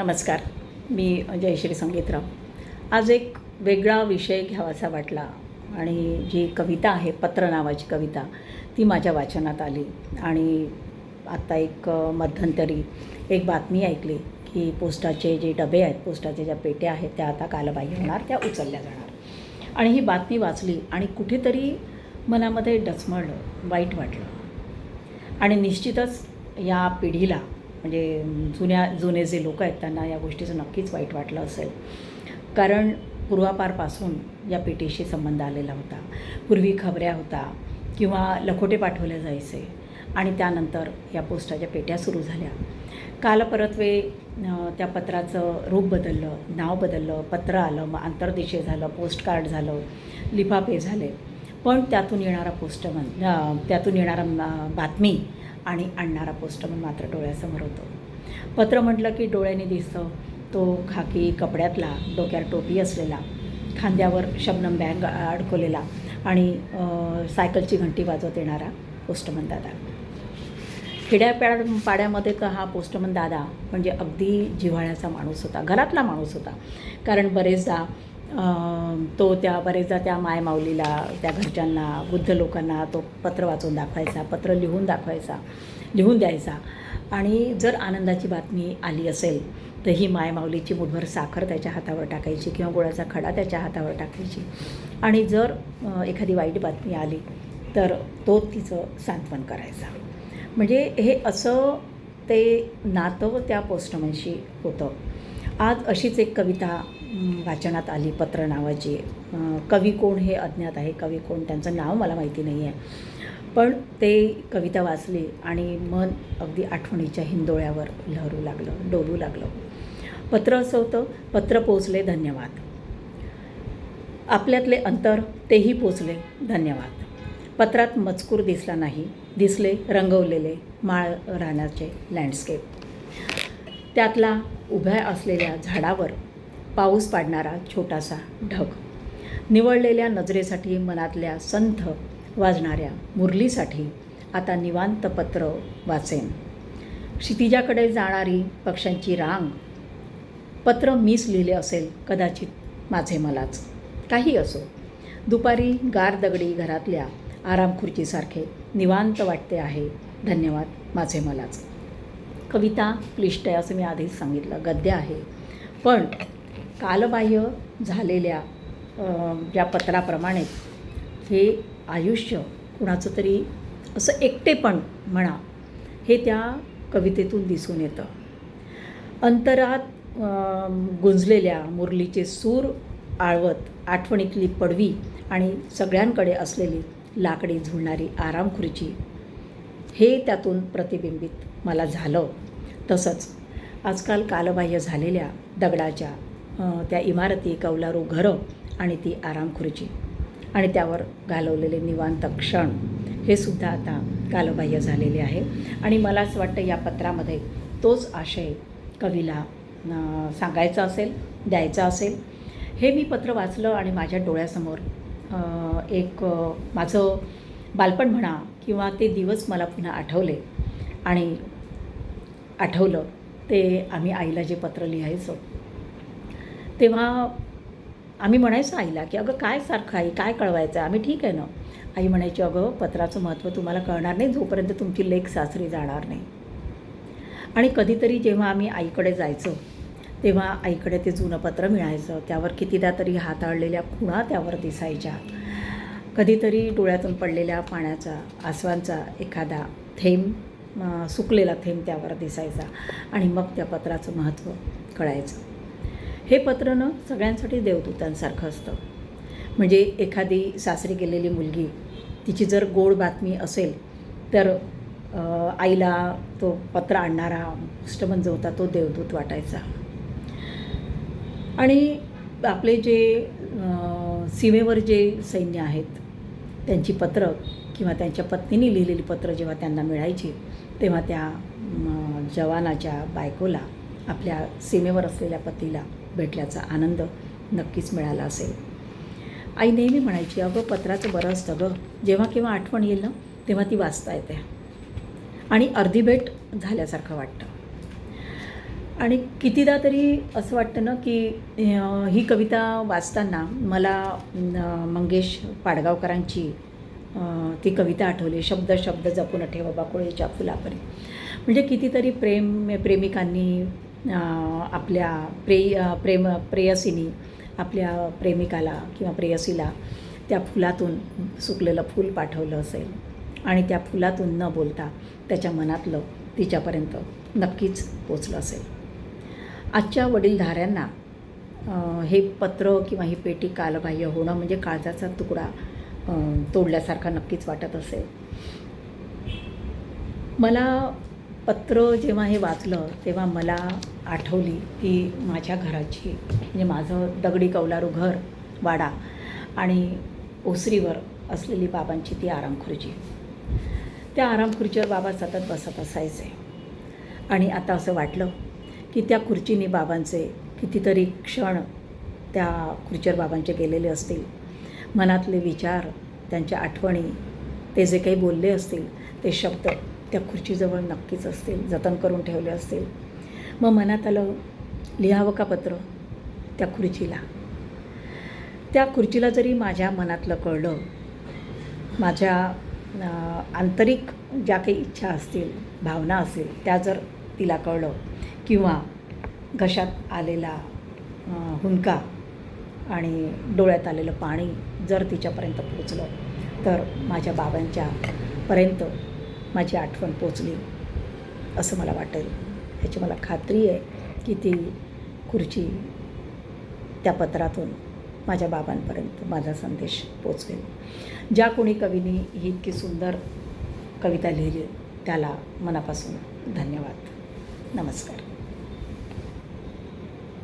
नमस्कार. मी जयश्री संगीतराव. आज एक वेगळा विषय घ्यावासा वाटला आणि जी कविता आहे पत्र नावाची कविता ती माझ्या वाचनात आली आणि आत्ता एक मध्यंतरी एक बातमी ऐकली की पोस्टाचे जे डबे आहेत पोस्टाच्या ज्या पेट्या आहेत त्या आता कालबाह्य होणार त्या उचलल्या जाणार. आणि ही बातमी वाचली आणि कुठेतरी मनामध्ये डचमळलं वाईट वाटलं. आणि निश्चितच या पिढीला म्हणजे जुन्या जुने जे लोक आहेत त्यांना या गोष्टीचं नक्कीच वाईट वाटलं असेल. कारण पूर्वापारपासून या पेटीशी संबंध आलेला होता. पूर्वी खबऱ्या होता किंवा लखोटे पाठवले जायचे आणि त्यानंतर या पोस्टाच्या पेट्या सुरू झाल्या. कालपरत्वे त्या पत्राचं रूप बदललं नाव बदललं पत्र आलं मग आंतरदेशीय झालं पोस्टकार्ड झालं लिफाफे झाले. पण त्यातून येणारा पोस्टमन त्यातून येणारा बातमी आणि आणणारा पोस्टमन मात्र डोळ्यासमोर होतो. पत्र म्हटलं की डोळ्याने दिसतं तो खाकी कपड्यातला डोक्यावर टोपी असलेला खांद्यावर शबनम बँग अडकवलेला आणि सायकलची घंटी वाजवत येणारा पोस्टमन दादा. खेड्याप्या पाड्यामध्ये तर हा पोस्टमन दादा म्हणजे अगदी जिव्हाळ्याचा माणूस होता घरातला माणूस होता. कारण बरेचदा तो त्या बरेचदा त्या मायमाऊलीला त्या घरच्यांना वृद्ध लोकांना तो पत्र वाचून दाखवायचा पत्र लिहून दाखवायचा लिहून द्यायचा. आणि जर आनंदाची बातमी आली असेल तर ही मायमाऊलीची मुठभर साखर त्याच्या हातावर टाकायची किंवा गुळाचा खडा त्याच्या हातावर टाकायची. आणि जर एखादी वाईट बातमी आली तर तो तिचं सांत्वन करायचा. म्हणजे हे असं ते नातं त्या पोस्टमनशी होतं. आज अशीच एक कविता वाचनात आली पत्र नावाची. कवी कोण हे अज्ञात आहे? कवी कोण? त्यांचं नाव मला माहिती नाही आहे. पण ते कविता वाचली आणि मन अगदी आठवणीच्या हिंदोळ्यावर लहरू लागलं डोलू लागलं. पत्र असं होतं पत्र पोचले धन्यवाद. आपल्यातले अंतर तेही पोचले धन्यवाद. पत्रात मजकूर दिसला नाही दिसले रंगवलेले माळ रानाचे लँडस्केप त्यातला उभ्या असलेल्या झाडावर पाऊस पाडणारा छोटासा ढग. निवडलेल्या नजरेसाठी मनातल्या संथ वाजणाऱ्या मुरलीसाठी आता निवांत पत्र वाचेन. क्षितिजाकडे जाणारी पक्ष्यांची रांग. पत्र मीच लिहिले असेल कदाचित माझे मलाच. काही असो. दुपारी गार दगडी घरातल्या आराम खुर्चीसारखे निवांत वाटते आहे. धन्यवाद माझे मलाच. कविता क्लिष्ट आहे असं मी आधीच सांगितलं गद्य आहे. पण कालबाह्य झालेल्या ज्या पत्राप्रमाणे हे आयुष्य कुणाचं तरी असं एकटेपण म्हणा हे त्या कवितेतून दिसून येतं. अंतरात गुंजलेल्या मुरलीचे सूर आळवत आठवणीतली पडवी आणि सगळ्यांकडे असलेली लाकडी झुलणारी आराम खुर्ची हे त्यातून प्रतिबिंबित मला झालं. तसंच आजकाल कालबाह्य झालेल्या दगडाच्या त्या इमारती कौलारू घरं आणि ती आरामखुर्ची आणि त्यावर घालवलेले निवांत क्षण हे सुद्धा आता कालबाह्य झालेले आहे. आणि मला असं वाटतं या पत्रामध्ये तोच आशय कवीला सांगायचा असेल द्यायचा असेल. हे मी पत्र वाचलं आणि माझ्या डोळ्यासमोर एक माझं बालपण म्हणा किंवा ते दिवस मला पुन्हा आठवले. आणि आठवलं ते आम्ही आईला जे पत्र लिहायचो. तेव्हा आम्ही म्हणायचो आईला की अगं काय सारखं आई? काय कळवायचं आम्ही ठीक आहे ना? आई म्हणायची अगं पत्राचं महत्त्व तुम्हाला कळणार नाही जोपर्यंत तुमची लेख सासरी जाणार नाही. आणि कधीतरी जेव्हा आम्ही आईकडे जायचो तेव्हा आईकडे ते जुनं पत्र मिळायचं त्यावर कितीदा तरी हाताळलेल्या खुणा त्यावर दिसायच्या. कधीतरी डोळ्यातून पडलेल्या पाण्याचा आसवांचा एखादा थेंब सुकलेला थेंब त्यावर दिसायचा आणि मग त्या पत्राचं महत्त्व कळायचं. हे पत्र न सगळ्यांसाठी देवदूतांसारखं असतं. म्हणजे एखादी सासरी गेलेली मुलगी तिची जर गोड बातमी असेल तर आईला तो पत्र आणणारा मुष्टबंज जो होता तो देवदूत वाटायचा. आणि आपले जे सीमेवर जे सैन्य आहेत त्यांची पत्र किंवा त्यांच्या पत्नीने लिहिलेली पत्र जेव्हा त्यांना मिळायची तेव्हा त्या जवानाच्या बायकोला आपल्या सीमेवर असलेल्या पतीला भेटल्याचा आनंद नक्कीच मिळाला असेल. आई नेहमी म्हणायची अगं पत्राचं बरं असतं गं. जेव्हा केव्हा आठवण येईल ना तेव्हा ती वाचता येते. आणि अर्धी भेट झाल्यासारखं वाटतं. आणि कितीदा तरी असं वाटतं ना की ही कविता वाचताना मला मंगेश पाडगावकरांची ती कविता आठवली. शब्द शब्द जपून ठेवा बाकुळेच्या फुलापरी. म्हणजे कितीतरी प्रेम प्रेमिकांनी आपल्या प्रे प्रेम प्रेयसीनी आपल्या प्रेमिकाला किंवा प्रेयसीला त्या फुलातून सुकलेलं फूल पाठवलं असेल आणि त्या फुलातून न बोलता त्याच्या मनातलं तिच्यापर्यंत नक्कीच पोचलं असेल. आजच्या वडीलधाऱ्यांना हे पत्र किंवा ही पेटी कालबाह्य होणं म्हणजे काळजाचा तुकडा तोडल्यासारखा नक्कीच वाटत असेल. मला पत्र जेव्हा हे वाचलं तेव्हा मला आठवली की माझ्या घराची म्हणजे माझं दगडी कौलारू घर वाडा आणि ओसरीवर असलेली बाबांची ती आरामखुर्ची. त्या आरामखुर्चीवर बाबा सतत बसत असायचे. आणि आता असं वाटलं की त्या खुर्चीने बाबांचे कितीतरी क्षण त्या खुर्चीवर बाबांचे गेलेले असतील. मनातले विचार त्यांच्या आठवणी ते जे काही बोलले असतील ते शब्द त्या खुर्चीजवळ नक्कीच असतील जतन करून ठेवले असतील. मग मनात आलं लिहावं का पत्र? त्या खुर्चीला. त्या खुर्चीला जरी माझ्या मनातलं कळलं माझ्या आंतरिक ज्या काही इच्छा असतील भावना असतील त्या जर तिला कळलं किंवा घशात आलेला हुंका आणि डोळ्यात आलेलं पाणी जर तिच्यापर्यंत पोचलं तर माझ्या बाबांच्या पर्यंत माझी आठवण पोचली असं मला वाटेल. ह्याची मला खात्री आहे की ती खुर्ची त्या पत्रातून माझ्या बाबांपर्यंत माझा संदेश पोचवेल. ज्या कोणी कवीनी ही इतकी सुंदर कविता लिहिली त्याला मनापासून धन्यवाद. नमस्कार.